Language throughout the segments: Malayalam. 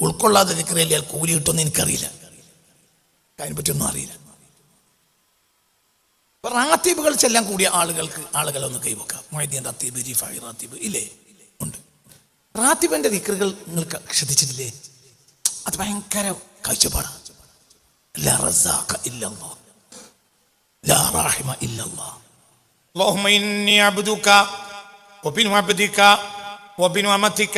ഉൾക്കൊള്ളാതെ ദിക്കറിയല്ലേ കൂലി കിട്ടുമെന്ന് എനിക്കറിയില്ല അതിനെപ്പറ്റിയൊന്നും അറിയില്ല അപ്പൊ റാത്തീബുകൾ ചെല്ലാൻ കൂടിയ ആളുകൾക്ക് ആളുകളൊന്ന് കൈവക്കാം മൊയ്തീൻ റാത്തീബ് റിഫായി റാത്തീബ് ഇല്ലേ ഉണ്ട് റാത്തീബിന്റെ ദിക്കറുകൾ നിങ്ങൾക്ക് ശ്രദ്ധിച്ചിട്ടില്ലേ അത് ഭയങ്കര കാഴ്ചപ്പാടാണ് ലാ റസാഖ ഇല്ലല്ലാഹ് ലാ റാഹിമ ഇല്ലല്ലാഹ് اللهم إني عبدك وبن عبدك وبن أمتك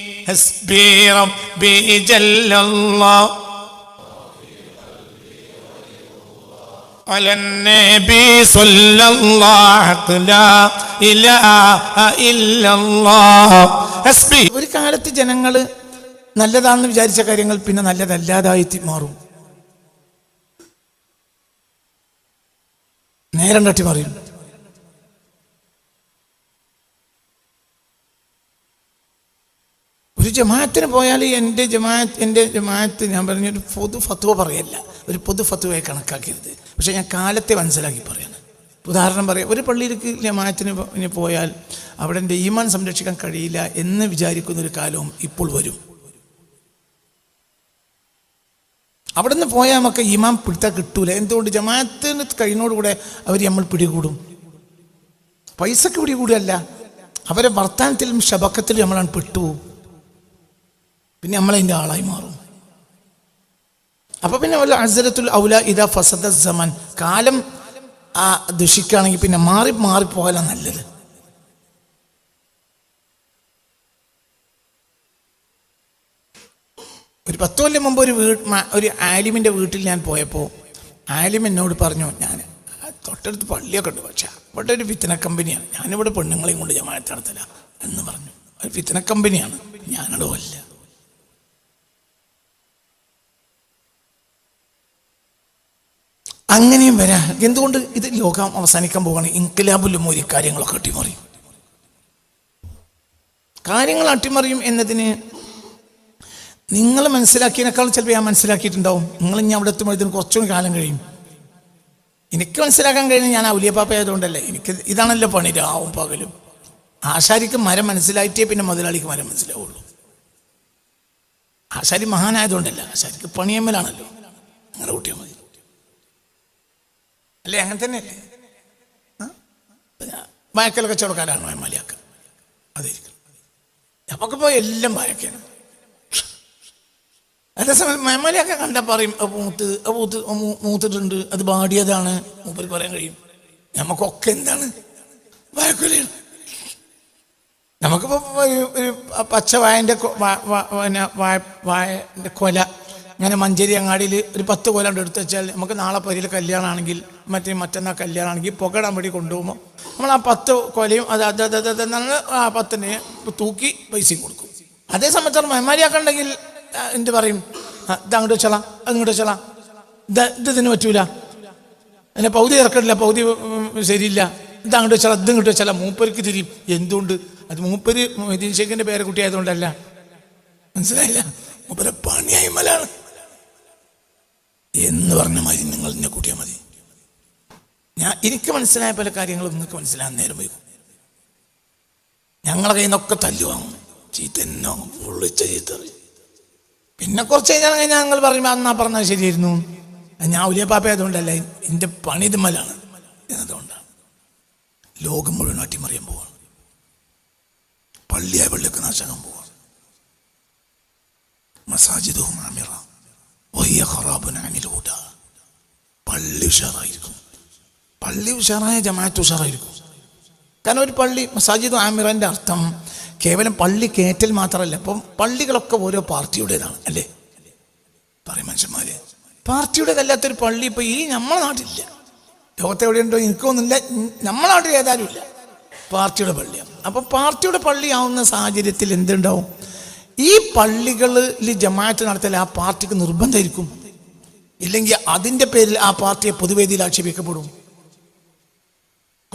حسبي ربي جل الله على النبي صلى الله لا إله إلا الله حسبي ഒരു കാലത്ത് ജനങ്ങൾ നല്ലതാണെന്ന് വിചാരിച്ച കാര്യങ്ങൾ പിന്നെ നല്ലതല്ലാതായി തി- മാറും നേരം തട്ടി മാറിയും ഒരു ജമാഅത്തിന് പോയാൽ എന്റെ ജമാഅത്ത് എന്റെ ജമാഅത്ത് ഞാൻ പറഞ്ഞൊരു പൊതു ഫത്വ പറയല്ല. ഒരു പൊതു ഫത്വയെ കണക്കാക്കരുത്. പക്ഷേ ഞാൻ കാലത്തെ മനസ്സിലാക്കി പറയാണ്. ഉദാഹരണം പറയാം ഒരു പള്ളിയിലേക്ക് ജമാഅത്തിന് പോയാൽ അവിടെ എന്റെ ഈമാൻ സംരക്ഷിക്കാൻ കഴിയില്ല എന്ന് വിചാരിക്കുന്ന ഒരു കാലവും ഇപ്പോൾ വരും. അവിടെ നിന്ന് പോയാൽ നമുക്ക് ഈമാൻ പിടുത്താൻ കിട്ടൂല. എന്തുകൊണ്ട്? ജമാഅത്തിന് കഴിയുന്നതോടുകൂടെ അവർ നമ്മൾ പിടികൂടും. പൈസക്ക് പിടികൂടുകയല്ല. അവരെ വർത്താനത്തിലും ശബക്കത്തിലും നമ്മളാണ് പെട്ടുപോകും. പിന്നെ നമ്മളതിന്റെ ആളായി മാറും. അപ്പൊ പിന്നെ വല്ല അസരത്തുൽ ഔല ഇതാ ഫസദ സമാൻ. കാലം ആ ദുഷിക്കുകയാണെങ്കിൽ പിന്നെ മാറി മാറി പോകാനാണ് നല്ലത്. ഒരു പത്ത് കൊല്ലം മുമ്പ് ഒരു വീട് ഒരു ആലിമിന്റെ വീട്ടിൽ ഞാൻ പോയപ്പോൾ ആലിം എന്നോട് പറഞ്ഞു ഞാൻ തൊട്ടടുത്ത് പള്ളിയൊക്കെ ഉണ്ട് പക്ഷെ അവിടെ ഒരു വിത്തന കമ്പനിയാണ്. ഞാനിവിടെ പെണ്ണുങ്ങളെയും കൊണ്ട് ജമാഅത്ത് നടത്തില്ല എന്ന് പറഞ്ഞു. ഒരു വിത്തന കമ്പനിയാണ്. ഞാനവിടെ അങ്ങനെയും വരാ എന്തുകൊണ്ട്? ഇത് ലോകം അവസാനിക്കാൻ പോവാണ്. ഇൻകലാബുലും ഒരു കാര്യങ്ങളൊക്കെ അട്ടിമറിയും കാര്യങ്ങൾ അട്ടിമറിയും എന്നതിന് നിങ്ങൾ മനസ്സിലാക്കിയതിനേക്കാൾ ചിലപ്പോൾ ഞാൻ മനസ്സിലാക്കിയിട്ടുണ്ടാവും. നിങ്ങൾ ഇനി അവിടെ എത്തുമ്പോഴത്തേന് കുറച്ചും കാലം കഴിയും. എനിക്ക് മനസ്സിലാക്കാൻ കഴിയുന്നത് ഞാൻ ഔലിയപ്പാപ്പ ആയതുകൊണ്ടല്ലേ എനിക്ക് ഇതാണല്ലോ പണി. രാവും പകലും. ആശാരിക്ക് മരം മനസ്സിലായിട്ടേ പിന്നെ മുതലാളിക്ക് മരം മനസ്സിലാവുള്ളൂ. ആശാരി മഹാനായതുകൊണ്ടല്ല. ആശാരിക്ക് പണിയമ്മലാണല്ലോ. അങ്ങനെ കുട്ടിയെ മതി. അല്ലേ? അങ്ങനെ തന്നെയല്ലേ? ആ? വായക്കൽ കച്ചവടക്കാരാണ് മലയാക്ക അതായിരിക്കും. നമുക്കിപ്പോൾ എല്ലാം വായക്കാണ് അതേസമയം മെമ്മലിയൊക്കെ കണ്ടാൽ പറയും "അത് മൂത്ത് അത് മൂത്ത് അത് മൂത്തിട്ടുണ്ട് അത് പാടിയതാണ് മൂപ്പര് പറയാൻ കഴിയും. നമുക്കൊക്കെ എന്താണ്? വായക്കൊലയാണ് നമുക്കിപ്പോൾ ഒരു പച്ച വായന്റെ പിന്നെ വായ വായന്റെ കൊല ഇങ്ങനെ മഞ്ചേരി അങ്ങാടിയിൽ ഒരു പത്ത് കൊല കൊണ്ട് എടുത്ത് വെച്ചാൽ നമുക്ക് നാളെ പരിയിൽ കല്യാണമാണെങ്കിൽ മറ്റേ മറ്റന്നാ കല്യാണമാണെങ്കിൽ പുകടാൻ വേണ്ടി കൊണ്ടുപോകുമ്പോൾ നമ്മൾ ആ പത്ത് കൊലയും അത് അത് അത് അത് എന്നുള്ള ആ പത്തിനെ തൂക്കി പൈസയും കൊടുക്കും. അതേ സമയത്ത് മെഹമാരിയാക്കണ്ടെങ്കിൽ എന്ത് പറയും? ഇത് അങ്ങോട്ട് വെച്ചോളാം അങ്ങോട്ട് വെച്ചോളാം. ഇത് ഇത് ഇതിന് പറ്റൂല. അതിനെ പൗതി ഇറക്കണില്ല പൗതി ശരിയില്ല. ഇത് അങ്ങോട്ട് വെച്ചാൽ അത് ഇങ്ങോട്ട് വെച്ചാൽ മൂപ്പർക്ക് തിരിയും. എന്തുകൊണ്ട്? അത് മൂപ്പര് മൊയ്തീൻ ഷേഖിന്റെ പേരെ കുട്ടി ആയതുകൊണ്ടല്ല മനസ്സിലായില്ല? മൂപ്പരെ പണിയായ്മലാണ് എന്ന് പറഞ്ഞ മതി നിങ്ങൾ എന്നെ കൂട്ടിയാൽ മതി. ഞാൻ എനിക്ക് മനസ്സിലായ പല കാര്യങ്ങളും നിങ്ങൾക്ക് മനസ്സിലാകാൻ നേരം വരും ഞങ്ങളെ കയ്യിൽ നിന്നൊക്കെ തല്ലു വാങ്ങും. ചീത്തന്നോ പൊള്ളിച്ച ചീത്ത. പിന്നെ കുറച്ച് കഴിഞ്ഞാൽ കഴിഞ്ഞാൽ ഞങ്ങൾ പറയും അന്നാ പറഞ്ഞാൽ ശരിയായിരുന്നു. ഞാൻ ഉലിയ പാപ്പ ആയതുകൊണ്ടല്ല എന്റെ പണി ഇതുമലാണ് എന്നതുകൊണ്ടാണ്. ലോകം മുഴുവൻ അട്ടിമറിയാൻ പോവാണ്. പള്ളിയായ പള്ളിയൊക്കെ നാശകം പോവാണ്. മസാജിദും ആമിറ വലിയ ഖറാബുൻ ഹുദ. പള്ളി ഉഷാറായിരിക്കും. പള്ളി ഉഷാറായ ജമാഅത്ത് ഉഷാറായിരിക്കും. കാരണം ഒരു പള്ളി മസാജിദ് ആമിറന്റെ അർത്ഥം കേവലം പള്ളി കയറ്റൽ മാത്രമല്ല അപ്പം പള്ളികളൊക്കെ ഓരോ പാർട്ടിയുടേതാണ് അല്ലേ? പറയും മനുഷ്യന്മാര്. പാർട്ടിയുടേതല്ലാത്തൊരു പള്ളി ഇപ്പൊ ഈ നമ്മളെ നാട്ടിലില്ല. ലോകത്ത് എവിടെയുണ്ടോ എനിക്കൊന്നുമില്ല നമ്മളെ നാട്ടിൽ ഏതായാലും ഇല്ല. പാർട്ടിയുടെ പള്ളിയാണ്. അപ്പം പാർട്ടിയുടെ പള്ളിയാവുന്ന സാഹചര്യത്തിൽ എന്തുണ്ടാവും? ഈ പള്ളികളിൽ ജമാഅത്ത് നടത്തൽ ആ പാർട്ടിക്ക് നിർബന്ധമായിരിക്കും. ഇല്ലെങ്കിൽ അതിന്റെ പേരിൽ ആ പാർട്ടിയെ പൊതുവേദിയിൽ ആക്ഷേപിക്കപ്പെടും.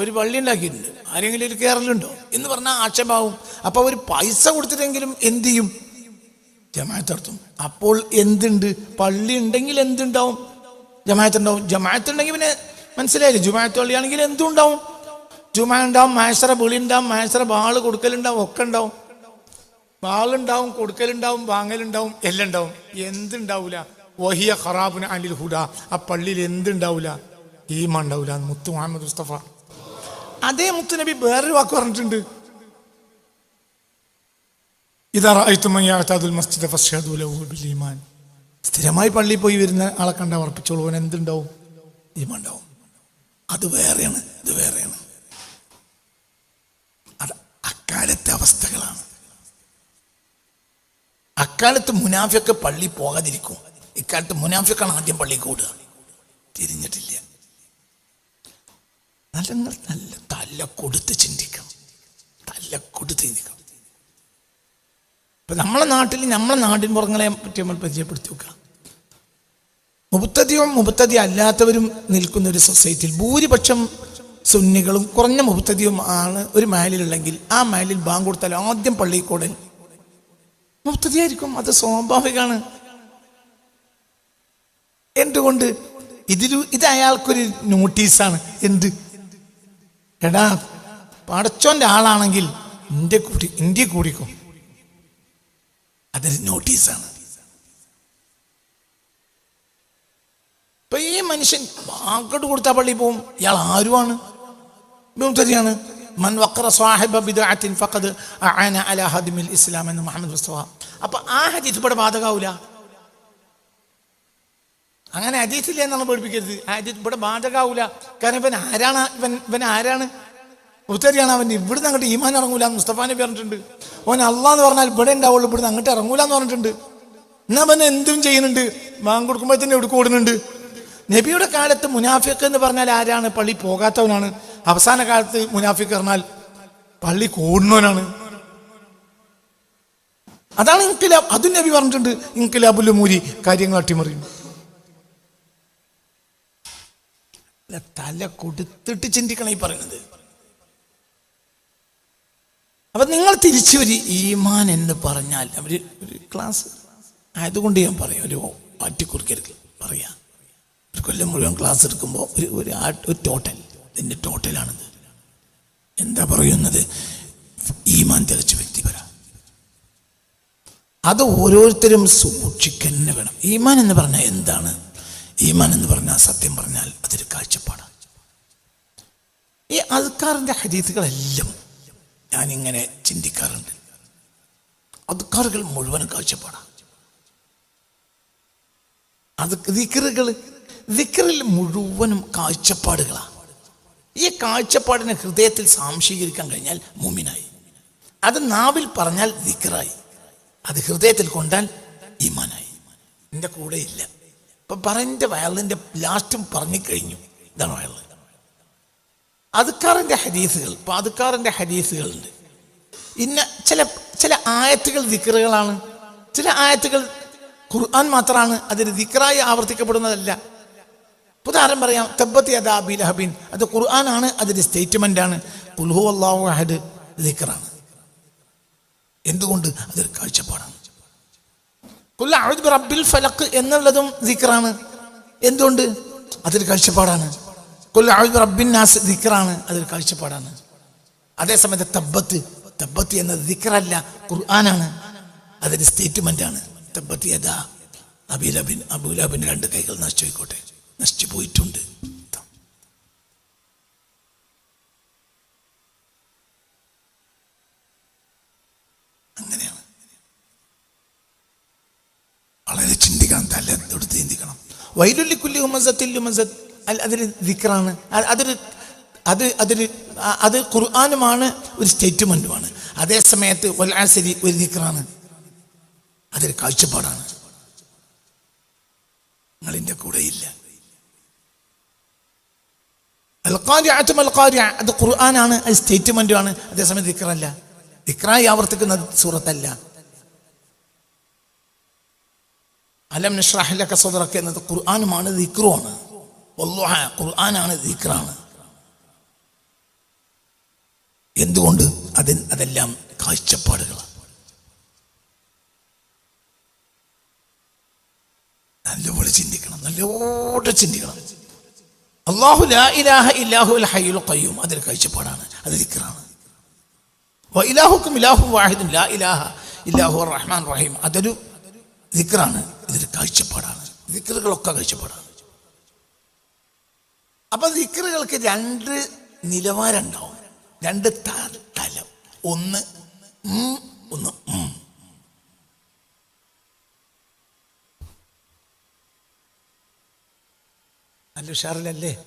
ഒരു പള്ളി ഉണ്ടാക്കിയിട്ടുണ്ട്. ആരെങ്കിലും ഒരു കേരളുണ്ടോ എന്ന് പറഞ്ഞാൽ ആക്ഷേപാവും. അപ്പൊ ഒരു പൈസ കൊടുത്തിട്ടെങ്കിലും എന്ത് ചെയ്യും? ജമാഅത്ത് നടത്തും. അപ്പോൾ എന്തുണ്ട്? പള്ളി ഉണ്ടെങ്കിൽ എന്തുണ്ടാവും? ജമാഅത്ത് ഉണ്ടെങ്കിൽ പിന്നെ മനസ്സിലായില്ലേ? ജുമാഅത്ത് പള്ളിയാണെങ്കിൽ എന്തും ഉണ്ടാവും. ജുമാ ഉണ്ടാവും മാഷറ വിളി ഉണ്ടാവും മാഷറ ബാൾ കൊടുക്കലുണ്ടാവും ഒക്കെ ഉണ്ടാവും. ബാളുണ്ടാവും കൊടുക്കലുണ്ടാവും വാങ്ങലുണ്ടാവും എല്ലാം ഉണ്ടാവും. എന്തുണ്ടാവൂല? വഹിയ ഖറാബുന അനിൽ ഹുഡ ആ പള്ളിയിൽ എന്തുണ്ടാവൂല? ഈമ ഉണ്ടാവൂല. മുത്തു മുഹമ്മദ് മുസ്തഫ. അതേ മുത്തുനബി വേറൊരു വാക്ക് പറഞ്ഞിട്ടുണ്ട്. ഇതാ സ്ഥിരമായി പള്ളിയിൽ പോയി വരുന്ന ആളെ കണ്ട ഉറപ്പിച്ചോളൂ. അവൻ എന്തുണ്ടാവും? ഈമാൻ ഉണ്ടാവും. അത് വേറെയാണ്. ഇത് വേറെയാണ്. അത് അക്കാലത്തെ അവസ്ഥകളാണ്. അക്കാലത്ത് മുനാഫിയൊക്കെ പള്ളി പോകാതിരിക്കും. ഇക്കാലത്ത് മുനാഫിക്കാണ് ആദ്യം പള്ളി കൂടുക. തിരിഞ്ഞിട്ടില്ല. നല്ല നല്ല തല്ല കൊടുത്ത് ചിന്തിക്കണം. തല്ല കൊടുത്ത് ചിന്തിക്കണം. ഇപ്പം നമ്മളെ നാട്ടിൽ നമ്മളെ നാട്ടിൻ പുറങ്ങളെ പറ്റി നമ്മൾ പരിചയപ്പെടുത്തി വെക്കുക. മുപ്പത്തതിയും മുപ്പത്തതി അല്ലാത്തവരും നിൽക്കുന്ന ഒരു സൊസൈറ്റിയിൽ ഭൂരിപക്ഷം സുന്നികളും കുറഞ്ഞ മുപ്പത്തതിയും ആണ് ഒരു മഹലിലുണ്ടെങ്കിൽ ആ മഹലിൽ ബാങ്ക് കൊടുത്താൽ ആദ്യം പള്ളി കൂടൽ മുക്തതയായിരിക്കും അത് സ്വാഭാവികമാണ്. എന്തുകൊണ്ട്? ഇതിലു ഇത് അയാൾക്കൊരു നോട്ടീസാണ്. എന്ത്? എടാ പടച്ചോന്റെ ആളാണെങ്കിൽ ഇന്ത്യ കൂടി ഇന്ത്യ കൂടിക്കും. അതൊരു നോട്ടീസാണ്. ഈ മനുഷ്യൻ വാക്കോട്ട് കൊടുത്ത പള്ളി പോവും. ഇയാൾ ആരുമാണ് മുക്തതിയാണ് മൻ വക്ര സാഹിബ ബിദ്അത്തിൻ ഫഖദ് അലാ ഹദ്മിൽ ഇസ്ലാം എന്ന് മുഹമ്മദ് മുസ്തഫ. അപ്പൊ ആ ഹദീസ് ഇവിടെ ബാധകാവൂല. അങ്ങനെ ഹദീസില്ല എന്നാണ് പേടിപ്പിക്കരുത്. ഹദീസ് ഇവിടെ ബാധകാവൂല കാരണം ഇവൻ ആരാണ്? ഇവൻ ഇവൻ ആരാണ്? ഉത്തരിയാണ് അവൻ ഇവിടുന്ന് അങ്ങോട്ട് ഈമാൻ ഇറങ്ങൂല എന്ന് മുസ്തഫ നബി പറഞ്ഞിട്ടുണ്ട്. ഓൻ അള്ളാന്ന് പറഞ്ഞാൽ ഇവിടെ ഉണ്ടാവുള്ളൂ ഇവിടുന്ന് അങ്ങോട്ട് ഇറങ്ങൂല എന്ന് പറഞ്ഞിട്ടുണ്ട്. എന്നാ അവൻ എന്തും ചെയ്യുന്നുണ്ട്. മാങ്ങ കൊടുക്കുമ്പോൾ തന്നെ ഇവിടെ കൂടുന്നുണ്ട് നബിയുടെ കാലത്ത് മുനാഫിക്ക് എന്ന് പറഞ്ഞാൽ ആരാണ്? പള്ളി പോകാത്തവനാണ്. അവസാന കാലത്ത് മുനാഫിക്ക് പറഞ്ഞാൽ പള്ളി കൂടുന്നവനാണ്. അതാണ് ഇൻകിലാബ് അതും നബി പറഞ്ഞിട്ടുണ്ട്. ഇൻകിലാബുൽ മൂരി കാര്യങ്ങൾ അട്ടിമറിയും അല്ല, തല കൊടുത്തിട്ട് ചിന്തിക്കണം ഈ പറയുന്നത്. അപ്പൊ നിങ്ങൾ തിരിച്ചു ഒരു ഈമാൻ എന്ന് പറഞ്ഞാൽ ഒരു ഒരു ക്ലാസ് ആയതുകൊണ്ട് ഞാൻ പറയും ഒരു മാറ്റിക്കുറിക്കരുത് പറയാം. ഒരു കൊല്ലം മുഴുവൻ ക്ലാസ് എടുക്കുമ്പോൾ ഒരു ഒരു ആ- ഒരു ടോട്ടൽ ഇതിന്റെ ടോട്ടലാണിത് എന്താ പറയുന്നത്? ഈമാൻ തെളിച്ച വരാം അത് ഓരോരുത്തരും സൂക്ഷിക്കന്നെ വേണം. ഈമാൻ എന്ന് പറഞ്ഞാൽ എന്താണ്? ഈമാൻ എന്ന് പറഞ്ഞാൽ സത്യം പറഞ്ഞാൽ അതൊരു കാഴ്ചപ്പാടാണ്. ഈ അൽക്കാറിന്റെ ഹദീസുകളെല്ലാം ഞാനിങ്ങനെ ചിന്തിക്കാറുണ്ട്. അദ്ക്കാറുകൾ മുഴുവനും കാഴ്ചപ്പാടാണ്. അത് ദിക്കറുകൾ ദിക്കറിൽ മുഴുവനും കാഴ്ചപ്പാടുകളാണ്. ഈ കാഴ്ചപ്പാടിനെ ഹൃദയത്തിൽ സാംശീകരിക്കാൻ കഴിഞ്ഞാൽ മുമിനായി. അത് നാവിൽ പറഞ്ഞാൽ ദിക്കറായി അത് ഹൃദയത്തിൽ കൊണ്ടാൽ ഈമാനായി. എന്റെ കൂടെ ഇല്ല. ഇപ്പൊ പറഞ്ഞ വയലിന്റെ ലാസ്റ്റും പറഞ്ഞു കഴിഞ്ഞു ഇതാണ് വയൽ അതുക്കാറിന്റെ ഹദീസുകൾ ഇപ്പൊ അതുക്കാറിന്റെ ഹദീസുകളുണ്ട്. ഇന്ന ചില ചില ആയത്തുകൾ ദിക്കറുകളാണ് ചില ആയത്തുകൾ ഖുർആൻ മാത്രമാണ് അതിന് ദിക്കറായി ആവർത്തിക്കപ്പെടുന്നതല്ല. ഉദാഹരണം പറയാം തബ്ബത്തി അദാബി ലഹബിൻ. അത് ഖുർആൻ ആണ് അതിന്റെ സ്റ്റേറ്റ്മെന്റ് ആണ് കുൽഹു അള്ളാഹു അഹദ് ദിക്റാണ്. എന്തുകൊണ്ട്? അതൊരു കാഴ്ചപ്പാടാണ്. റബ്ബിൽ ഫലഖ് എന്നുള്ളതും ദിക്റാണ്. എന്തുകൊണ്ട്? അതൊരു കാഴ്ചപ്പാടാണ്. റബ്ബിൻ നാസ് ദിക്റാണ്. അതൊരു കാഴ്ചപ്പാടാണ്. അതേസമയത്ത് തബ്ബത്ത്. തബ്ബത്ത് എന്നത് ദിക്റല്ല ഖുർആനാണ്. അതൊരു സ്റ്റേറ്റ്മെന്റ് ആണ് തബ്ബത്ത് അബിലബിൻ അബുലബിൻ രണ്ട് കൈകൾ നശിച്ചു പോയിക്കോട്ടെ. നശിച്ചു പോയിട്ടുണ്ട് അങ്ങനെയാണ് വളരെ ചിന്തിക്കണം തല തൊടുത്ത് ചിന്തിക്കണം വൈലുല്ലിക്കുല്ലി ഹുമസത്തിൽ ഹുമസത്ത് അല്ല അതൊരു ദിക്റാണ് അതൊരു അത് അതൊരു അത് ഖുർആാനുമാണ് ഒരു സ്റ്റേറ്റ്മെന്റുമാണ് അതേ സമയത്ത് വല്ലാസരി ഒരു ദിക്റാണ്. അതൊരു കാഴ്ചപ്പാടാണ്. നിങ്ങളിന്റെ കൂടെയില്ല. അൽക്കാരിയാറ്റും അൽക്കാരിയ അത് ഖുർആനാണ് അത് സ്റ്റേറ്റ്മെന്റുമാണ് അതേസമയം ദിക്റല്ല. ദിക്റായി ആവർത്തിക്കുന്ന സൂറത്തല്ല. അലം നിഷ്റാഹിലൊക്കെ സദറൊക്കെ എന്നത് ഖുർആാനുമാണ് ദിക്റുമാണ് വല്ലുഹ ഖുർആനാണ് ദിക്റാണ്. എന്തുകൊണ്ട്? അതിൽ അതെല്ലാം കാഴ്ചപ്പാടുകളാണ്. നല്ലപോലെ ചിന്തിക്കണം നല്ലോടെ ചിന്തിക്കണം. അള്ളാഹു ലാ ഇലാഹ ഇല്ലാഹു അൽ ഹയ്യുൽ ഖയ്യൂം. അതൊരു കാഴ്ചപ്പാടാണ് അത് ദിക്റാണ്. വ ഇലാഹുക്കും ഇലാഹു വാഹിദും ലാ ഇലാഹ ഇല്ലാഹു റഹ്മാൻ റഹീം. അതൊരു ദിക്റാണ് ഇതൊരു കാഴ്ചപ്പാടാണ്. ദിക്കറുകളൊക്കെ കാഴ്ചപ്പാടാണ്. അപ്പൊ ദിക്കറുകൾക്ക് രണ്ട് നിലവാരം ഉണ്ടാവും രണ്ട് തലം. ഒന്ന് ഒന്ന്. നല്ല ഉഷാറിലല്ലേ?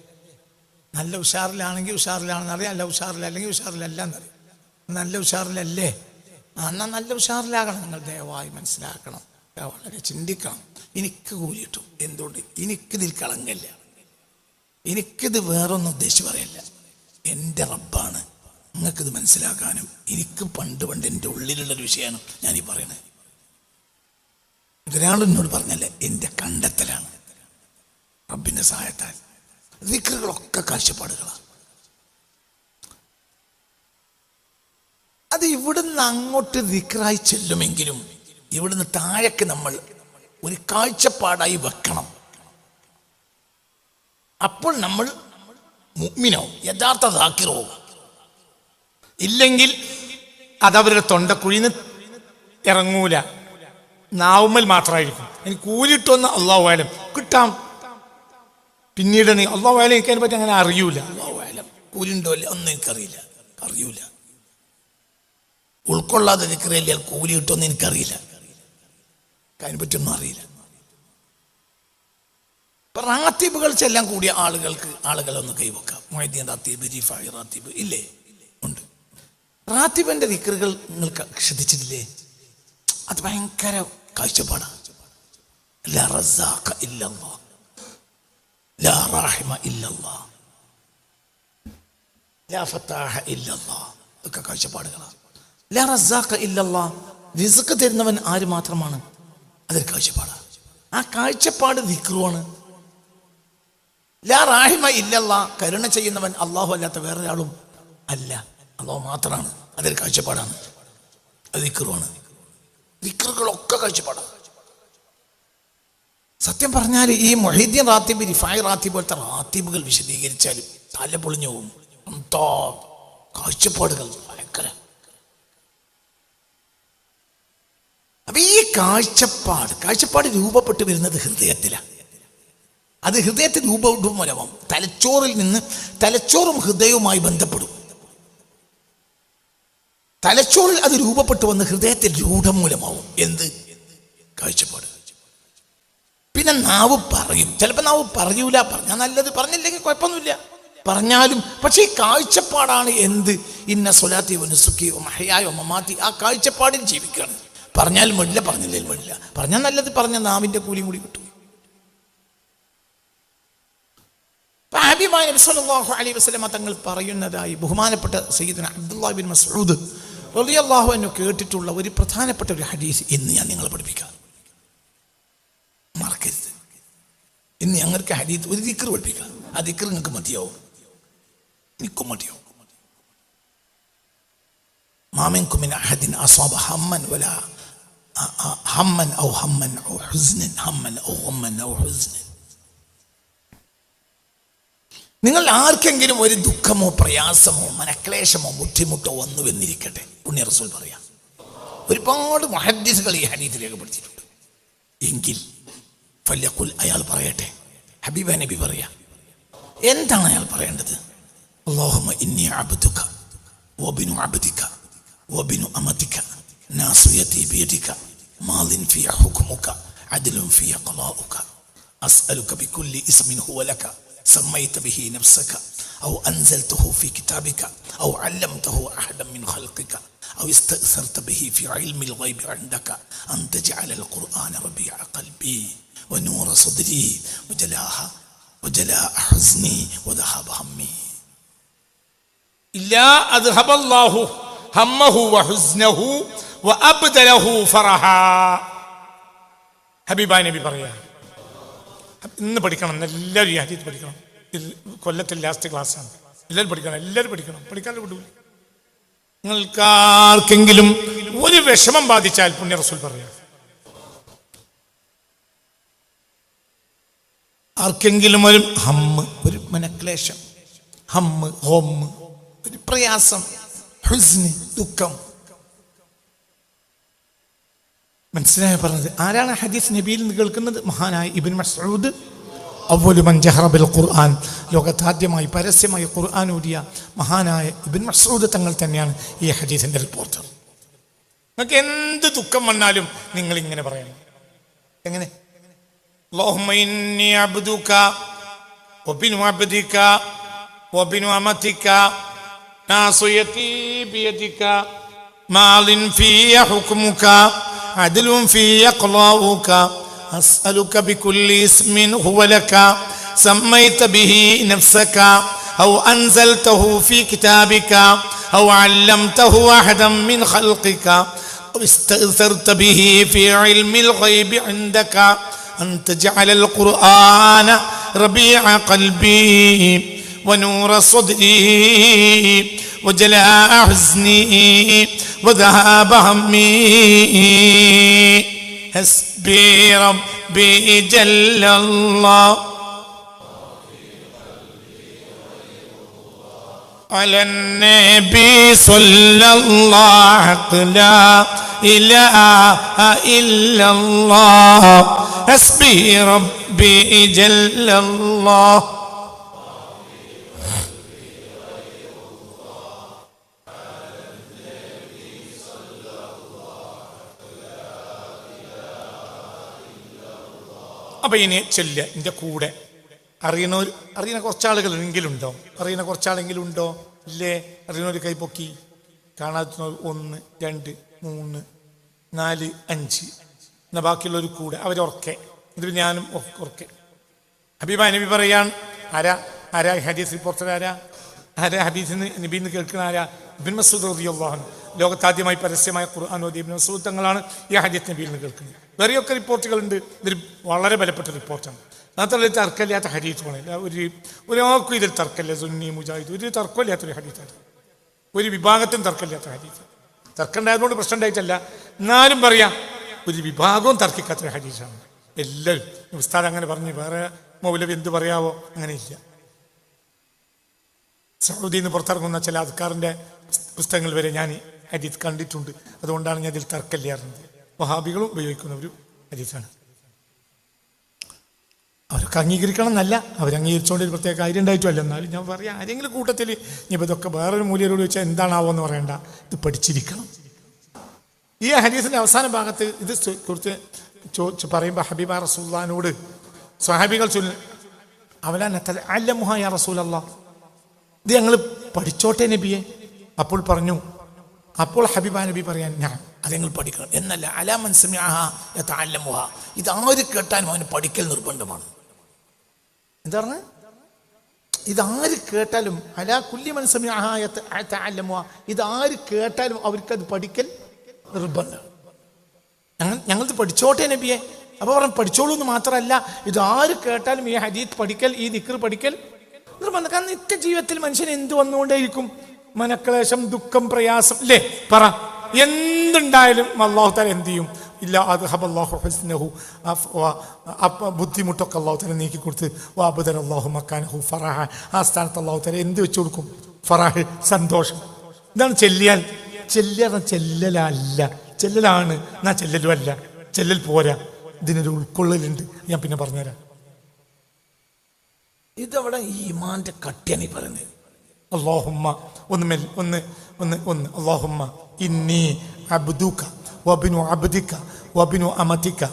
നല്ല ഉഷാറിലാണെങ്കിൽ ഉഷാറിലാണെന്ന് അറിയാം. അല്ല ഉഷാറിലല്ലെങ്കിൽ ഉഷാറിലല്ല എന്നറിയാം. നല്ല ഉഷാറിലല്ലേ? ആ എന്നാൽ നല്ല ഉഷാറിലാകണം നിങ്ങൾ ദയവായി മനസ്സിലാക്കണം. വളരെ ചിന്തിക്കണം. എനിക്ക് കൂലി എന്തുകൊണ്ട്? എനിക്കിതിൽ കളങ്കല്ല. എനിക്കിത് വേറൊന്നും ഉദ്ദേശിച്ച് പറയല്ല. എന്റെ റബ്ബാണ്. നിങ്ങൾക്കിത് മനസ്സിലാക്കാനും എനിക്ക് പണ്ട് പണ്ട് എന്റെ ഉള്ളിലുള്ളൊരു വിഷയമാണ് ഈ പറയണത്. ഒരാൾ എന്നോട് പറഞ്ഞല്ലേ എന്റെ കണ്ടെത്തലാണ്. റബ്ബിന്റെ സഹായത്താൽ. റിക്കറുകളൊക്കെ കാഴ്ചപ്പാടുകളാണ് അത് ഇവിടുന്ന് അങ്ങോട്ട് ദിക്റായി ചെല്ലുമെങ്കിലും ഇവിടുന്ന് താഴേക്ക് നമ്മൾ ഒരു കാഴ്ചപ്പാടായി വെക്കണം. അപ്പോൾ നമ്മൾ മുഗ്മിനോ യഥാർത്ഥ ദാക്കിറോ. ഇല്ലെങ്കിൽ അതവരുടെ തൊണ്ടക്കുഴിന്ന് ഇറങ്ങൂല. നാവുമ്മൽ മാത്രമായിരിക്കും. എനിക്ക് കൂലിട്ടൊന്ന് അള്ളാഹുവായാലും കിട്ടാം. പിന്നീട് നീ അള്ളാഹു അള്ളാഹുവായാലും എനിക്ക് അതിനെ പറ്റി അങ്ങനെ അറിയൂല. അള്ളാഹു അള്ളാഹുവായാലും കൂലിണ്ടോ അല്ല ഒന്നും എനിക്കറിയില്ല. അറിയൂല. ഉൾക്കൊള്ളാതെ നിൽക്കറിയില്ല കൂലി കിട്ടുമെന്ന് എനിക്കറിയില്ല. അതിനെ പറ്റിയൊന്നും അറിയില്ല റാത്തീബുകൾ ചെല്ലാൻ കൂടിയ ആളുകൾക്ക് ആളുകളൊന്ന് കൈവക്കാം. മൊയ്തീൻ റാത്തീബ് ജിഫായി റാത്തീബ് ഇല്ലേ? ഉണ്ട്. റാത്തീബിന്റെ ദിക്റുകൾ നിങ്ങൾക്ക് ശ്രദ്ധിച്ചിട്ടില്ലേ? അത് ഭയങ്കര കാഴ്ചപ്പാടാണ് ഇല്ലല്ലാ. ഇതൊക്കെ കാഴ്ചപ്പാടുകളാണ് റസാഖ ഇല്ലല്ലാ. തരുന്നവൻ ആര് മാത്രമാണ്? അതൊരു കാഴ്ചപ്പാടാണ് ആ കാഴ്ചപ്പാട് ദിക്റുവാണ്. ലാ റാഹിമ ഇല്ലല്ല കരുണ ചെയ്യുന്നവൻ അള്ളാഹു അല്ലാത്ത വേറൊരാളും അല്ല. അള്ളാഹു മാത്രമാണ് അതൊരു കാഴ്ചപ്പാടാണ്. അത് ദിക്റുവാണ്. ദിക്റുകളൊക്കെ കാഴ്ചപ്പാടാണ് സത്യം പറഞ്ഞാൽ ഈ മൊഹീദ്ദീൻ റാത്തിബ് റിഫായ് റാത്തിബ് പോലത്തെ റാത്തിബുകൾ വിശദീകരിച്ചാലും തല പൊളിഞ്ഞു പോകും. കാഴ്ചപ്പാടുകൾ? ഭയങ്കര. അപ്പൊ ഈ കാഴ്ചപ്പാട് കാഴ്ചപ്പാട് രൂപപ്പെട്ടു വരുന്നത് ഹൃദയത്തിലാണ്. അത് ഹൃദയത്തിൽ രൂപമൂലമാവും തലച്ചോറിൽ നിന്ന് തലച്ചോറും ഹൃദയവുമായി ബന്ധപ്പെടും. തലച്ചോറിൽ അത് രൂപപ്പെട്ടു വന്ന് ഹൃദയത്തിൽ രൂഢം മൂലമാവും. എന്ത്? കാഴ്ചപ്പാട്. പിന്നെ നാവ് പറയും. ചിലപ്പോൾ നാവ് പറയൂല. പറഞ്ഞാൽ നല്ലത്. പറഞ്ഞില്ലെങ്കിൽ കുഴപ്പമൊന്നുമില്ല. പറഞ്ഞാലും പക്ഷേ ഈ കാഴ്ചപ്പാടാണ് എന്ത്? ഇന്ന സ്വലാത്തി വനുസുക്കി മഹയായോ മമാത്തി. ആ കാഴ്ചപ്പാടിൽ ജീവിക്കുകയാണ്. പറഞ്ഞാലും വേണ്ടില്ല പറഞ്ഞില്ലേലും വേണ്ടില്ല പറഞ്ഞാൽ നല്ലത് പറഞ്ഞ നാവിന്റെ കൂലിയും കൂടി കിട്ടും. ഹബീബായ നബി സല്ലല്ലാഹു അലൈഹി വസല്ലമ തങ്ങൾ പറയുന്നതായി ബഹുമാനപ്പെട്ട സയ്യിദന അബ്ദുല്ലാ ബിൻ മസ്ഊദ് റളിയല്ലാഹു അൻഹു കേട്ടിട്ടുള്ള ഒരു പ്രധാനപ്പെട്ട ഒരു ഹദീസ് ഇന്ന് ഞാൻ നിങ്ങളെ പഠിപ്പിക്കാം. മറക്കരുത്. ഇന്ന് ഞങ്ങൾക്ക് ഹദീസ് ഒരു ദിക്കർ പഠിപ്പിക്കാം. ആ ദിക്കർ നിങ്ങൾക്ക് മതിയാവും. നിൽക്കും മതിയാവും. മാമിൻകും മിൻ അഹദിൻ അസ്വാബ ഹമ്മൻ വല അ- او هما ഔ حزنا هما او ഹമ്മൻ ഔ حزنا. നിങ്ങൾ ആർക്കെങ്കിലും ഒരു ദുഃഖമോ പ്രയാസമോ മനക്ലേശമോ ബുദ്ധിമുട്ടോ വന്നു എന്നിരിക്കട്ടെ പുണ്യ റസൂൽ പറയാം. ഒരുപാട് മഹദ്ദീസുകൾ ഈ ഹദീസ് രേഖപ്പെടുത്തിയിട്ടുണ്ട്. എങ്കിൽ ഫല്യഖുൽ അയാൾ പറയട്ടെ. ഹബീബ നബി പറയാ എന്താണ് അയാൾ പറയേണ്ടത്? അല്ലാഹുമ്മ ഇന്നി അബ്ദുക വബിനു അബ്ദിക വബിനു അമതിക നാസിയതി ബിയദിക ماض في حكمك عدل في قضاؤك. أسألك بكل اسم هو لك سميت به نفسك أو أنزلته في كتابك أو علمته أحدا من خلقك أو استأثرت به في علم الغيب عندك. أن تجعل القرآن ربيع قلبي ونور صدري وجلاها وجلاء حزني وذهب همي. إلا أذهب الله همه وحزنه ഫറഹാ. ഹബീബ നബി പറയാ. ഇന്ന് പഠിക്കണം എല്ലാവരും ഈ ഹദീസ് പഠിക്കണം. കൊല്ലത്തിൽ ലാസ്റ്റ് ക്ലാസ്സാണ് എല്ലാവരും പഠിക്കണം എല്ലാവരും പഠിക്കണം. പഠിക്കാൻ വിടൂല നിങ്ങൾക്കാർക്കെങ്കിലും ഒരു വിഷമം ബാധിച്ചാൽ പുണ്യ റസൂൽ പറയാം. ആർക്കെങ്കിലും ഒരു ഹമ്മ് ഒരു മനക്ലേശം ഹമ്മ് ഹോമ്മ് ഒരു പ്രയാസം ദുഃഖം മനസ്സിലായ പറഞ്ഞത് ആരാണ് ഹദീസ് നബിയിൽ നിന്ന് കേൾക്കുന്നത് മഹാനായ ഇബിൻ മസൂദ് അവലു മഞ്ചഹറബിൽ ഖുർആൻ ലോകത്താദ്യമായി പരസ്യമായി ഖുർആൻ ഊരിയ മഹാനായ ഇബിൻ മസൂദ് തങ്ങൾ തന്നെയാണ് ഈ ഹദീസിന്റെ റിപ്പോർട്ടർ നിങ്ങൾക്ക് എന്ത് ദുഃഖം വന്നാലും നിങ്ങൾ ഇങ്ങനെ പറയണം എങ്ങനെ اللهم إني عبدك وبن عبدك وبن أمتك ناصيتي بيدك ماض في حكمك عدل في قضاؤك أسألك بكل اسم هو لك. سميت به نفسك. أو أنزلته في كتابك. أو علمته أحدا من خلقك. أو استأثرت به في علم الغيب عندك. أن تجعل القرآن ربيع قلبي. ونور صدري وجلاء حزني وذهاب همي. حسبي ربي جل الله. على النبي صلى الله لا إله إلا الله. حسبي ربي جل الله. അപ്പൊ ഇനി ചെല്ല എന്റെ കൂടെ. അറിയണവർ അറിയുന്ന കുറച്ചാളുകൾ ഉണ്ടോ അറിയുന്ന കുറച്ചാളെങ്കിലും ഉണ്ടോ? ഇല്ലേ? അറിയുന്നവർ കൈപ്പൊക്കി കാണാത്തുന്നവർ ഒന്ന് രണ്ട് മൂന്ന് നാല് അഞ്ച്. എന്നാ ബാക്കിയുള്ളവർ കൂടെ. അവരൊക്കെ ഇത് ഞാനും ഉറക്കെ. ഹബീബ നബി പറയാൻ ആരാ? ആരാ? ഹദീസ് റിപ്പോർട്ടർ ആരാ? ആരാ ഹദീസിന് നബീന്ന് കേൾക്കുന്ന ആരാ? ഇബിൻ മസൂദ് റളിയല്ലാഹു ലോകത്താദ്യമായി പരസ്യമായ ഖുർആൻ ഓതി ഇബ്നു മസൂദ് തങ്ങളാണ് ഈ ഹദീസ് നബിയിൽ നിന്ന് കേൾക്കുന്നത്. വേറെയൊക്കെ റിപ്പോർട്ടുകളുണ്ട്. ഇതിൽ വളരെ ബലപ്പെട്ട റിപ്പോർട്ടാണ്. മാത്രമല്ല തർക്കമില്ലാത്ത ഹദീസുമാണ് ഒരു ഒരാൾക്കും ഇതിൽ തർക്കമില്ല. സുന്നി മുജാഹിദ് ഒരു തർക്കമില്ലാത്തൊരു ഹദീസാണ്. ഒരു വിഭാഗത്തിനും തർക്കമില്ലാത്ത ഹദീസ് തർക്കം ഉണ്ടായതുകൊണ്ട് പ്രശ്നം ഉണ്ടായിട്ടല്ല. എന്നാലും പറയാം ഒരു വിഭാഗവും തർക്കിക്കാത്തൊരു ഹദീസാണ്. എല്ലാവരും ഉസ്താദ് അങ്ങനെ പറഞ്ഞു. വേറെ മൗലവി എന്ത് പറയാവോ അങ്ങനെ ഇല്ല. സൗദിയിൽ നിന്ന് പുറത്തിറങ്ങുന്ന ചില അദ്ക്കാറിന്റെ പുസ്തകങ്ങൾ വരെ ഞാൻ ഹദീസ് കണ്ടിട്ടുണ്ട്. അതുകൊണ്ടാണ് ഞാൻ ഇതിൽ തർക്കമില്ലാറുന്നത് വഹാബികളും ഉപയോഗിക്കുന്ന ഒരു ഹദീസാണ്. അവർക്ക് അംഗീകരിക്കണം എന്നല്ല അവരംഗീകരിച്ചുകൊണ്ട് ഒരു പ്രത്യേക കാര്യം ഉണ്ടായിട്ടുമല്ല. എന്നാലും ഞാൻ പറയാം ആരെങ്കിലും കൂട്ടത്തിൽ ഇനിയിപ്പോൾ ഇതൊക്കെ വേറൊരു മൂല്യരോട് ചോദിച്ചാൽ എന്താണാവോ എന്ന് പറയണ്ട. ഇത് പഠിച്ചിരിക്കണം. ഈ ഹദീസിന്റെ അവസാന ഭാഗത്ത് ഇത് കുറിച്ച് ചോദിച്ച് പറയുമ്പോൾ ഹബീബ റസൂല്ലാനോട് സ്വഹാബികൾ ചൊല്ലു അവലാൻ അല്ല മുഹായ റസൂലല്ല? ഇത് ഞങ്ങൾ പഠിച്ചോട്ടെ നബിയെ. അപ്പോൾ പറഞ്ഞു അപ്പോൾ ഹബീബ നബി പറയാൻ ഞാൻ അത് ഞങ്ങൾ പഠിക്കണം. എന്നല്ല അലാ മനസ്സമ്യാഹ ഇത് ആര് കേട്ടാലും അവന് പഠിക്കൽ നിർബന്ധമാണ്. എന്താ പറഞ്ഞത് ഇതാര് കേട്ടാലും അലാ കുല്ലി മനസ്സമ്യാഹ ഇത് ആര് കേട്ടാലും അവർക്കത് പഠിക്കൽ നിർബന്ധം. ഞങ്ങൾ പഠിച്ചോട്ടെ നബിയെ. അപ്പൊ പറഞ്ഞു പഠിച്ചോളൂ എന്ന് മാത്രമല്ല ഇത് ആര് കേട്ടാലും ഈ ഹദീത്ത് പഠിക്കൽ ഈ ദിക്കർ പഠിക്കൽ നിർബന്ധം കാരണം നിത്യ ജീവിതത്തിൽ മനുഷ്യൻ എന്ത് വന്നുകൊണ്ടേയിരിക്കും? മനക്ലേശം ദുഃഖം പ്രയാസം അല്ലേ പറ. എന്തുണ്ടായാലും അള്ളാഹു താല എന്ത് ചെയ്യും? ഇല്ല അത് ഹബല്ലാഹു ഹസ്നഹു. ബുദ്ധിമുട്ടൊക്കെ അള്ളാഹു തല നീക്കി കൊടുത്ത് വാബുദൻ അള്ളാഹു മക്കാനഹു ഫറാഹ. ആ സ്ഥാനത്ത് അള്ളാഹു തല എന്ത് വെച്ചു കൊടുക്കും? ഫറാഹ് സന്തോഷം. ഇതാണ് ചെല്ലിയാൽ. ചെല്ലിയാൽ ചെല്ലലല്ല. ചെല്ലലാണ്. എന്നാ ചെല്ലലും അല്ല. ചെല്ലൽ പോരാ. ഇതിനൊരു ഉൾക്കൊള്ളലുണ്ട്. ഞാൻ പിന്നെ പറഞ്ഞുതരാം. ഇതവിടെ ഈമാന്റെ കട്ടിയാണ് ഈ പറയുന്നത്. അള്ളാഹുമ്മ ഒന്ന് മെൽ ഒന്ന് ഒന്ന് ഒന്ന്. അള്ളാഹുമ്മ ഇന്നി അബ്ദുക വബിനു അബ്ദിക വബിനു അമതിക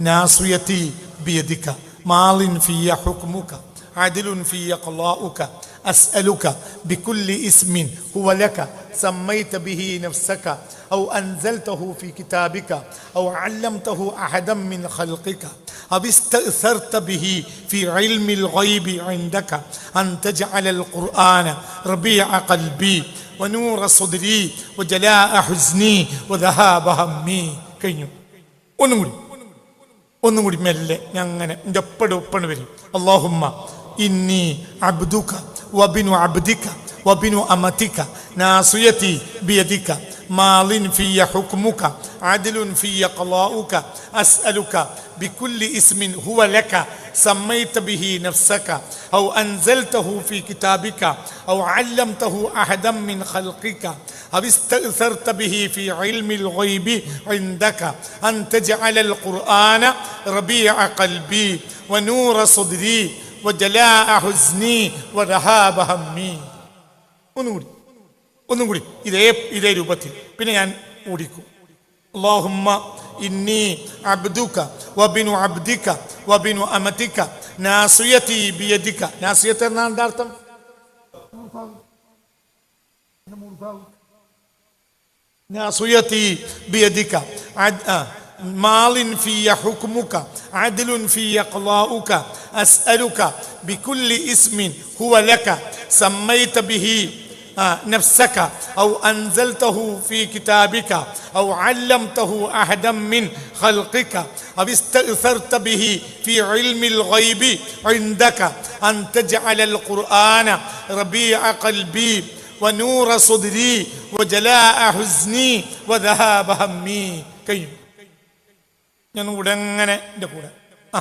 നാസുയതി ബിയദിക മാലിൻ ഫിയ ഹുക്മുക. عدل في قضاؤك أسألك بكل اسم هو لك سميت به نفسك أو أنزلته في كتابك أو علمته أحدا من خلقك أو استأثرت به في علم الغيب عندك أن تجعل القرآن ربيع قلبي ونور صدري وجلاء حزني وذهاب همي كينيو ഒന്നും കൂടി ഒന്നും കൂടി മെല്ലെ ഞാൻ അങ്ങനെ എൻ്റെ ഒപ്പട് ഒപ്പണ് വരും അള്ളാഹുമ്മ إني عبدك وبن عبدك وبن أمتك ناصيتي بيدك ماض في حكمك عدل في قضاؤك أسألك بكل اسم هو لك سميت به نفسك أو أنزلته في كتابك أو علمته أحدا من خلقك أو استأثرت به في علم الغيب عندك أن تجعل القرآن ربيع قلبي ونور صدري وجلاء حزني وذهاب همي ഒന്നുകൂടി ഒന്നും കൂടി ഇതേ ഇതേ രൂപത്തിൽ പിന്നെ ഞാൻ ഓടിക്കും اللهم إني عبدك وابن عبدك وابن أمتك ناصيتي بيدك ناصية എന്നാണ് എന്താ അർത്ഥം ناصيتي بيدك عد... آه. مال في حكمك عدل في قضاؤك أسألك بكل اسم هو لك سميت به آه، نفسك أو أنزلته في كتابك أو علمته أحدا من خلقك أو استأثرت به في علم الغيب عندك أن تجعل القرآن ربيع قلبي ونور صدري وجلاء حزني وذهاب همي. كيف؟ ഞാൻ കൂടെ അങ്ങനെ എൻ്റെ കൂടെ ആ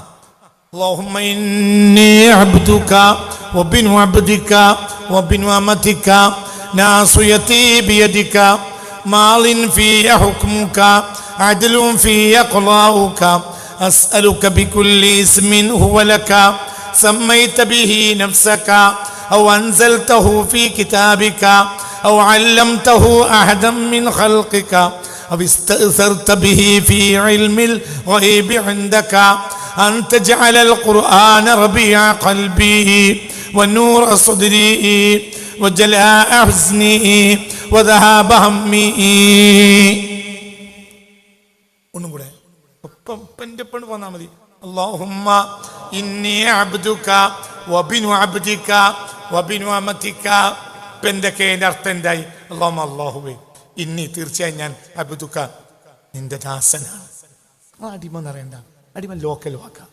اللهم إني عبدك وابن عبدك وابن أمتك ناصيتي بيدك ماض في حكمك عدل في قضاؤك أسألك بكل اسم هو لك سميت به نفسك أو أنزلته في كتابك أو علمته أحدا من خلقك أو استأثرت به في علم الغيب عندك أن تجعل القرآن ربيع قلبي ونور صدري وجلاء حزني وذهاب همي ഒന്നും കൂടെ ഒപ്പം ഒപ്പൻ്റെ ഒപ്പം പോന്നാൽ മതി اللهم إني عبدك وبن عبدك وبن أمتك ഇപ്പം എന്തൊക്കെ അതിൻ്റെ അർത്ഥം എന്തായി അള്ളാഹുമ്മ അള്ളാഹുവേ ഇനി തീർച്ചയായും ഞാൻ അബുദുക്ക നിന്റെ ദാസനാണ്. അടിമ എന്ന് അറിയണ്ട അടിമ ലോക്കൽ വാക്ക.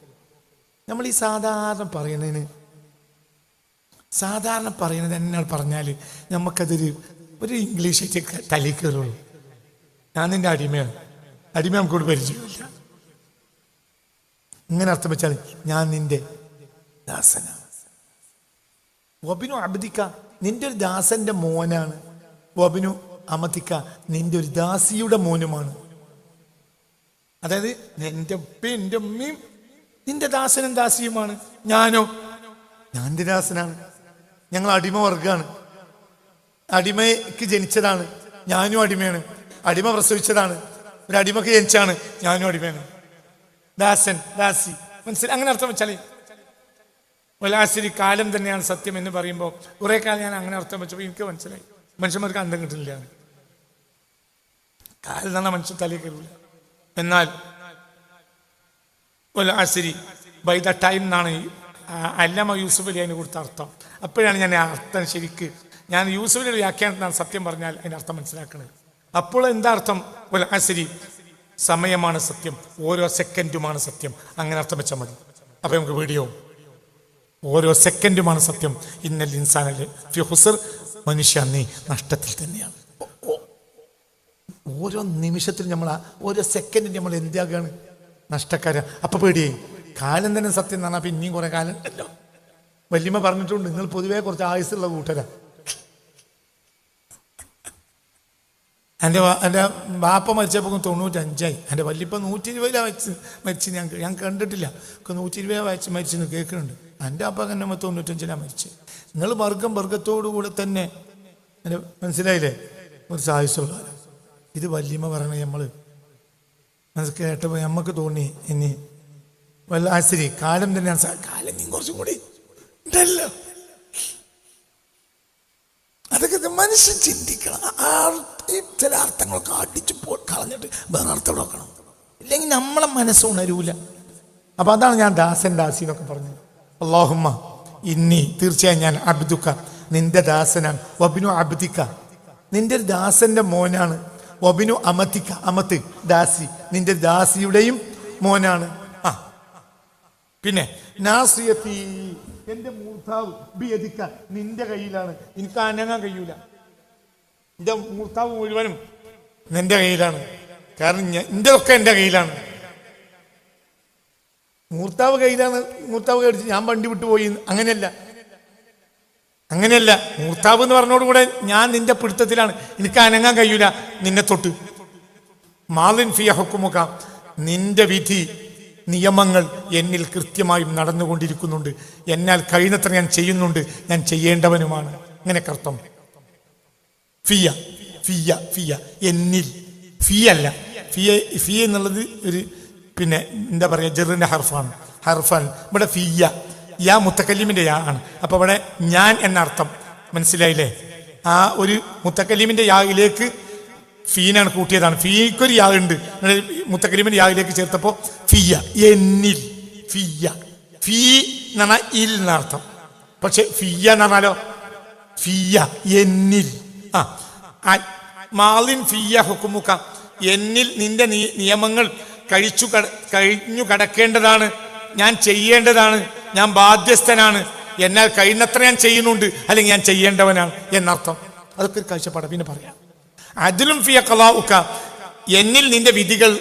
നമ്മൾ ഈ സാധാരണ പറയുന്നതിന് സാധാരണ പറയുന്നത് എന്നെ പറഞ്ഞാൽ നമുക്കതൊരു ഒരു ഇംഗ്ലീഷ് തലിക്കുള്ളൂ ഞാൻ നിന്റെ അടിമയാണ്. അടിമ നമുക്കോട് പരിചയമില്ല. ഇങ്ങനെ അർത്ഥം വെച്ചാൽ ഞാൻ നിന്റെ ദാസനാണ്. വബിനു അബ്ദിക്ക നിന്റെ ഒരു ദാസന്റെ മോനാണ്. വബിനു അമതിക്ക നിന്റെ ഒരു ദാസിയുടെ മോനുമാണ്. അതായത് എന്റെ ഉപ്പയും എന്റെ ഉമ്മയും നിന്റെ ദാസനും ദാസിയുമാണ്. ഞാനോ? ഞാൻ എന്റെ ദാസനാണ്. ഞങ്ങൾ അടിമ വർഗാണ്. അടിമയ്ക്ക് ജനിച്ചതാണ്. ഞാനും അടിമയാണ്. അടിമ പ്രസവിച്ചതാണ്. ഒരു അടിമക്ക് ജനിച്ചാണ്. ഞാനും അടിമയാണ്. ദാസൻ ദാസി. മനസ്സിലായി അങ്ങനെ അർത്ഥം വെച്ചാലേ വലാശ്ശേരി കാലം തന്നെയാണ് സത്യം എന്ന് പറയുമ്പോൾ കുറെ കാലം ഞാൻ അങ്ങനെ അർത്ഥം വെച്ചപ്പോൾ എനിക്ക് മനസ്സിലായി. മനുഷ്യന്മാർക്ക് അന്തം കിട്ടുന്നില്ല. കാലിൽ തന്നെ മനുഷ്യൻ തലയിൽ കയറില്ല എന്നാൽ വലാശ്ശേരി ബൈ ദ ടൈം എന്നാണ് അല്ലമ്മ യൂസുഫ് അലി അതിന് കൊടുത്ത അർത്ഥം. അപ്പോഴാണ് ഞാൻ ആ അർത്ഥം ശരിക്ക് ഞാൻ യൂസുഫ് അലി വ്യാഖ്യാനത്തിനാണ് സത്യം പറഞ്ഞാൽ അതിന്റെ അർത്ഥം മനസ്സിലാക്കുന്നത് അപ്പോൾ എന്താ അർത്ഥം? വലാശ്ശേരി സമയമാണ് സത്യം ഓരോ സെക്കൻഡുമാണ് സത്യം. അങ്ങനെ അർത്ഥം വെച്ചാൽ മതി. അപ്പോൾ നമുക്ക് വീഡിയോ ഓരോ സെക്കൻഡുമാണ് സത്യം. ഇന്നൽ ഇൻസാനല്ലേ ഫി ഹുസർ മനുഷ്യ നീ നഷ്ടത്തിൽ തന്നെയാണ്. ഓരോ നിമിഷത്തിൽ നമ്മൾ ഓരോ സെക്കൻഡിൽ നമ്മൾ എന്താകാണ് നഷ്ടക്കാര. അപ്പൊ പേടിയേ കാലം തന്നെ സത്യം എന്ന് പറഞ്ഞാൽ പിന്നെയും കുറെ കാലം ഉണ്ടല്ലോ. വല്യമ്മ പറഞ്ഞിട്ടുണ്ട് നിങ്ങൾ പൊതുവേ കുറച്ച് ആയുസ്സുള്ള കൂട്ടരാ. എന്റെ എന്റെ ബാപ്പ മരിച്ചപ്പോൾ തൊണ്ണൂറ്റഞ്ചായി. എന്റെ വല്യപ്പ നൂറ്റി ഇരുപതിലാണ് വെച്ച് മരിച്ച് ഞാൻ ഞാൻ കണ്ടിട്ടില്ല. നൂറ്റി ഇരുപതിലാണ് മരിച്ചെന്ന് കേൾക്കുന്നുണ്ട്. എന്റെ അപ്പ തന്നെ തൊണ്ണൂറ്റഞ്ചിലാണ് മരിച്ചത്. നിങ്ങൾ വർഗം വർഗത്തോടു കൂടെ തന്നെ മനസ്സിലായില്ലേ? കുറച്ച് ആയുസ്സുള്ള ഇത് വല്യമ്മ പറയണ നമ്മൾ മനസ്സ് കേട്ടപ്പോൾ നമുക്ക് തോന്നി ഇനി വല്ല ആശ്ചര്യ കാലം തന്നെയാണ് കാലം നീ കുറച്ചും കൂടി ഉണ്ടല്ലോ. അതൊക്കെ മനുഷ്യൻ ചിന്തിക്കണം. ആ ചില അർത്ഥങ്ങളൊക്കെ അടിച്ചു പോ കളഞ്ഞിട്ട് വേറെ അർത്ഥം നോക്കണം ഇല്ലെങ്കിൽ നമ്മളെ മനസ്സ് ഉണരൂല. അപ്പൊ അതാണ് ഞാൻ ദാസൻ ദാസി എന്നൊക്കെ പറഞ്ഞത്. അള്ളാഹുമ്മ ഇന്നി തീർച്ചയായും ഞാൻ അബ്ദുക്ക നിന്റെ ദാസനാണ്. വബിനു അബ്ദിക്ക. നിന്റെ ഒരു ദാസന്റെ മോനാണ്. വബിനു അമത്തിക്ക അമത്ത് ദാസി. നിന്റെ ദാസിയുടെയും മോനാണ്. ആ. പിന്നെ എന്റെ മൂർത്താവ് ബിയതിക്ക നിന്റെ കയ്യിലാണ്. എനിക്ക് അനങ്ങാൻ കഴിയൂല. എന്റെ മൂർത്താവ് മുഴുവനും നിന്റെ കയ്യിലാണ്. കാരണം എന്റെ ഒക്കെ എന്റെ കയ്യിലാണ്. മൂർത്താവ് കയ്യിലാണ് മൂർത്താവ് കടിച്ച് ഞാൻ വണ്ടി വിട്ടു പോയി. അങ്ങനെയല്ല. അങ്ങനെയല്ല. മൂർത്താവ് എന്ന് പറഞ്ഞോടുകൂടെ ഞാൻ നിന്റെ പിടുത്തത്തിലാണ്. എനിക്ക് അനങ്ങാൻ കഴിയൂല. നിന്നെ തൊട്ട്. മാലിൻ ഫിയ ഹുക്കുമുഖ നിന്റെ വിധി നിയമങ്ങൾ എന്നിൽ കൃത്യമായും നടന്നുകൊണ്ടിരിക്കുന്നുണ്ട്. എന്നാൽ കഴിയുന്നത്ര ഞാൻ ചെയ്യുന്നുണ്ട്. ഞാൻ ചെയ്യേണ്ടവനുമാണ്. അങ്ങനെ കർത്തം ഫിയ ഫിയ ഫിയ. എന്നിൽ ഫീ അല്ല ഫിയ ഫിയ എന്നുള്ളത് ഒരു പിന്നെ എന്താ പറയുക ജെറിന്റെ ഹർഫാണ്. ഹർഫൻ ഇവിടെ ഫിയ യാ മുത്തക്കല്ലിമിന്റെ യാ ആണ്. അപ്പൊ ഇവിടെ ഞാൻ എന്നർത്ഥം മനസ്സിലായില്ലേ? ആ ഒരു മുത്തക്കല്ലിമിന്റെ യായിലേക്ക് ഫീനാണ് കൂട്ടിയതാണ്. ഫീക്കൊരു യാ ഉണ്ട്. ഇവിടെ മുത്തക്കല്ലിമിന്റെ യായിലേക്ക് ചേർത്തപ്പോ ഫിയ എന്നിൽ. ഫിയ ഫീ എന്ന് ഇൽ എന്നർത്ഥം പക്ഷെ ഫിയ എന്ന് പറഞ്ഞാലോ? ഫിയ എന്നിൽ. ആ, മാലിൻ ഫിയ ഹുക്കുമുക്ക. എന്നിൽ നിന്റെ നിയമങ്ങൾ കഴിച്ചു കഴിഞ്ഞു കടക്കേണ്ടതാണ്. ഞാൻ ചെയ്യേണ്ടതാണ്. ഞാൻ ബാധ്യസ്ഥനാണ്. എന്നാൽ കഴിയുന്നത്ര ഞാൻ ചെയ്യുന്നുണ്ട്. അല്ലെങ്കിൽ ഞാൻ ചെയ്യേണ്ടവനാണ് എന്നർത്ഥം. അതൊക്കെ ഒരു കാഴ്ചപ്പാട്. പിന്നെ പറയാം. അതിലും ഫിയ കലാവുക്ക എന്നിൽ നിന്റെ വിധികൾ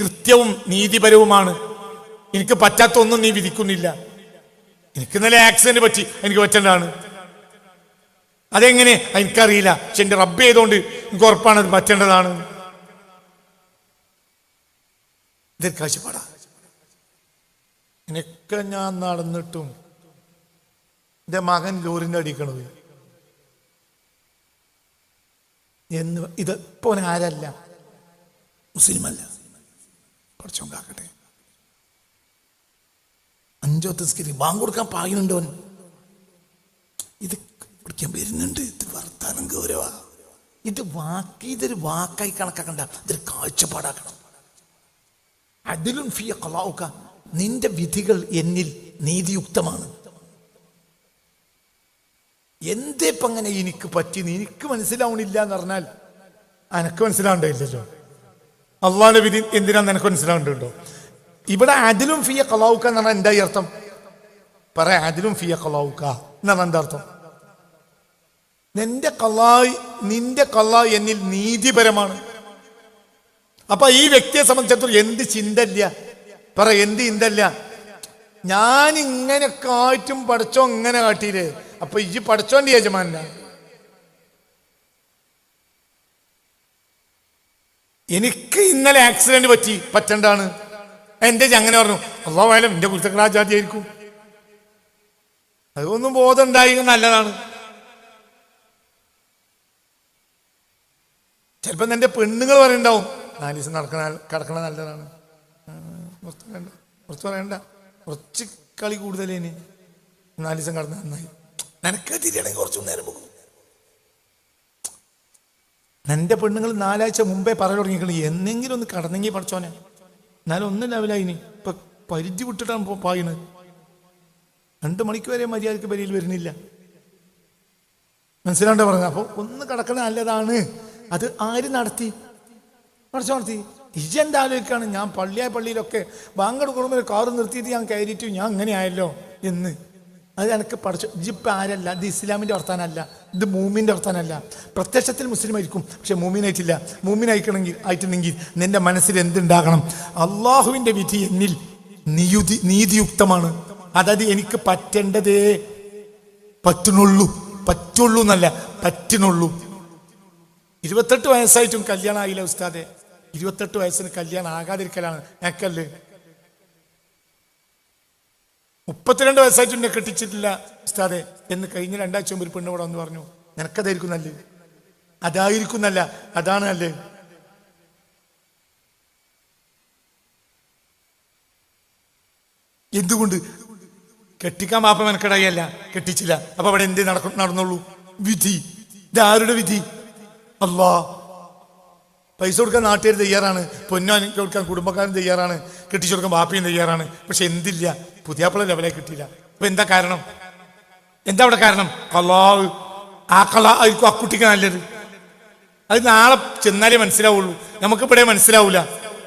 കൃത്യവും നീതിപരവുമാണ്. എനിക്ക് പറ്റാത്ത ഒന്നും നീ വിധിക്കുന്നില്ല. എനിക്ക് ഇന്നലെ ആക്സിഡന്റ് പറ്റി. എനിക്ക് പറ്റേണ്ടതാണ്. അതെങ്ങനെ? എനിക്കറിയില്ല. പക്ഷെ എന്റെ റബ്ബ് ചെയ്തുകൊണ്ട് എനിക്ക് ഉറപ്പാണ് അത് പറ്റേണ്ടതാണ്. ഇതൊരു കാഴ്ചപ്പാടാ. ഇങ്ങനെയൊക്കെ ഞാൻ നടന്നിട്ടും എന്റെ മകൻ ലോറിന്റെ അടിക്കണത്. എന്ന് ഇത് ഇപ്പൊ ഓൻ ആരല്ല? മുസ്ലിമല്ല. കുറച്ചും കാക്കട്ടെ അഞ്ചോ തസ്കരി ബാങ്ക് കൊടുക്കാൻ പായുന്നുണ്ടോൻ ഇത് കുടിക്കാൻ വരുന്നുണ്ട്. ഇത് വർത്താനം ഗൗരവ. ഇത് വാക്ക് ഇതൊരു വാക്കായി കണക്കാക്കണ്ട. ഇതൊരു കാഴ്ചപ്പാടാക്കണം. അതിലും ഫിയ കളാവുക നിന്റെ വിധികൾ എന്നിൽ നീതിയുക്തമാണ്. എന്തേ ഇപ്പൊ എനിക്ക് പറ്റി? എനിക്ക് മനസ്സിലാവണില്ല എന്ന് പറഞ്ഞാൽ അനക്ക് മനസ്സിലാവണ്ടല്ലോ അള്ളാന്റെ വിധി എന്തിനാന്ന് എനക്ക് മനസ്സിലാവേണ്ടോ ഇവിടെ അതിലും ഫിയ കളാവുക എന്ന് പറഞ്ഞാൽ എന്താ അർത്ഥം? പറയാ അതിലും ഫിയ കളാവുക എന്ന് പറഞ്ഞാൽ എന്താ അർത്ഥം? നിന്റെ കള്ളായി നിന്റെ കള്ളായി എന്നിൽ നീതിപരമാണ്. അപ്പൊ ഈ വ്യക്തിയെ സംബന്ധിച്ചിടത്തോളം എന്ത് ചിന്തല്ല പറ എന്ത് ചിന്തല്ല ഞാൻ ഇങ്ങനെ കാറ്റും പഠിച്ചോ ഇങ്ങനെ കാട്ടിയില്ലേ? അപ്പൊ ഈ പഠിച്ചോന്റെ യജമാന എനിക്ക് ഇന്നലെ ആക്സിഡന്റ് പറ്റി. പറ്റണ്ടാണ്. എന്റെ അങ്ങനെ പറഞ്ഞു. അള്ളാഹായാലും എന്റെ കുരുത്തക്കടാ ജാതിയായിരിക്കും അതൊന്നും ബോധം ഉണ്ടായി നല്ലതാണ്. ചിലപ്പോൾ എന്റെ പെണ്ണുങ്ങൾ പറയുണ്ടാവും നാല് ദിവസം നടക്കണ കിടക്കണ നല്ലതാണ്. പുറത്ത് വേണ്ട പുറത്ത് പറയണ്ട. കുറച്ച് കളി കൂടുതലേന് നാല് ദിവസം കടന്ന് നന്നായി. നിനക്ക് തിരിയണമെങ്കിൽ കുറച്ച് നേരം പോകും എന്റെ പെണ്ണുങ്ങൾ നാലാഴ്ച മുമ്പേ പറഞ്ഞു തുടങ്ങിക്കളി എന്നെങ്കിലും ഒന്ന് കടന്നെങ്കിൽ പഠിച്ചോനെ. എന്നാലും ഒന്നും ലെവലായിനി ഇപ്പൊ പരിധി വിട്ടിട്ടാണ് പായണത് രണ്ട് മണിക്ക് വരെ മര്യാദയ്ക്ക് പരിയിൽ വരുന്നില്ല. മനസ്സിലാണ്ട് പറഞ്ഞത്? അപ്പോൾ ഒന്ന് കടക്കണ നല്ലതാണ്. അത് ആര് നടത്തി? പഠിച്ചു ഇജന്റെ ആലോചിക്കാണ്? ഞാൻ പള്ളിയായ പള്ളിയിലൊക്കെ ബാങ്കട് കുടുംബം കാറ് നിർത്തിയിട്ട് ഞാൻ കയറിയിട്ടു ഞാൻ അങ്ങനെ ആയല്ലോ എന്ന്. അത് എനിക്ക് പഠിച്ചു ഇജിപ്പ് ആരല്ല? ഇത് ഇസ്ലാമിന്റെ വർത്താനല്ല. ഇത് മൂമിന്റെ വർത്താനല്ല. പ്രത്യക്ഷത്തിൽ മുസ്ലിം ആയിരിക്കും പക്ഷെ മൂമിനായിട്ടില്ല മൂമിനായിക്കണമെങ്കിൽ ആയിട്ടുണ്ടെങ്കിൽ നിന്റെ മനസ്സിൽ എന്തുണ്ടാകണം? അള്ളാഹുവിന്റെ വിധി എന്നിൽ നിയുതി നീതിയുക്തമാണ്. അതായത് എനിക്ക് പറ്റേണ്ടതേ പറ്റുന്നുള്ളൂ. പറ്റുള്ളൂ എന്നല്ല പറ്റുന്നുള്ളൂ. ഇരുപത്തെട്ട് വയസ്സായിട്ടും കല്യാണം ആയില്ല ഉസ്താദെ. ഇരുപത്തെട്ട് വയസ്സിന് കല്യാണം ആകാതിരിക്കലാണ്. ഞക്കല്ലേ. മുപ്പത്തിരണ്ട് വയസ്സായിട്ട് എന്നെ കെട്ടിച്ചിട്ടില്ല ഉസ്താദെ. എന്ന് കഴിഞ്ഞ രണ്ടാഴ്ച മുമ്പ് ഒരു പെണ്ണ് ഇവിടെ വന്ന് പറഞ്ഞു നിനക്കതായിരിക്കും നല്ല. അതായിരിക്കും നല്ല അതാണ് നല്ല. എന്തുകൊണ്ട്? കെട്ടിക്കാൻ മാപ്പം മെനക്കെടായല്ല കെട്ടിച്ചില്ല. അപ്പൊ അവിടെ എന്ത് നടക്കും നടന്നുള്ളൂ വിധി. ഇതാരുടെ വിധി? അല്ലാ പൈസ കൊടുക്കാൻ നാട്ടുകാർ തയ്യാറാണ്. പൊന്നാൻ കൊടുക്കാൻ കുടുംബക്കാരും തയ്യാറാണ്. കെട്ടിച്ചു കൊടുക്കാൻ ബാപ്പിയും തയ്യാറാണ്. പക്ഷെ എന്തില്ല? പുതിയാപ്പിള ലെവലെ കിട്ടിയില്ല. അപ്പൊ എന്താ കാരണം? എന്താ അവിടെ കാരണം? കള്ളാവ് ആ കള ആയിരിക്കും ആ കുട്ടിക്ക് നല്ലത്. അത് നാളെ ചെന്നാലേ മനസ്സിലാവുള്ളൂ. നമുക്കിവിടെ മനസ്സിലാവൂല.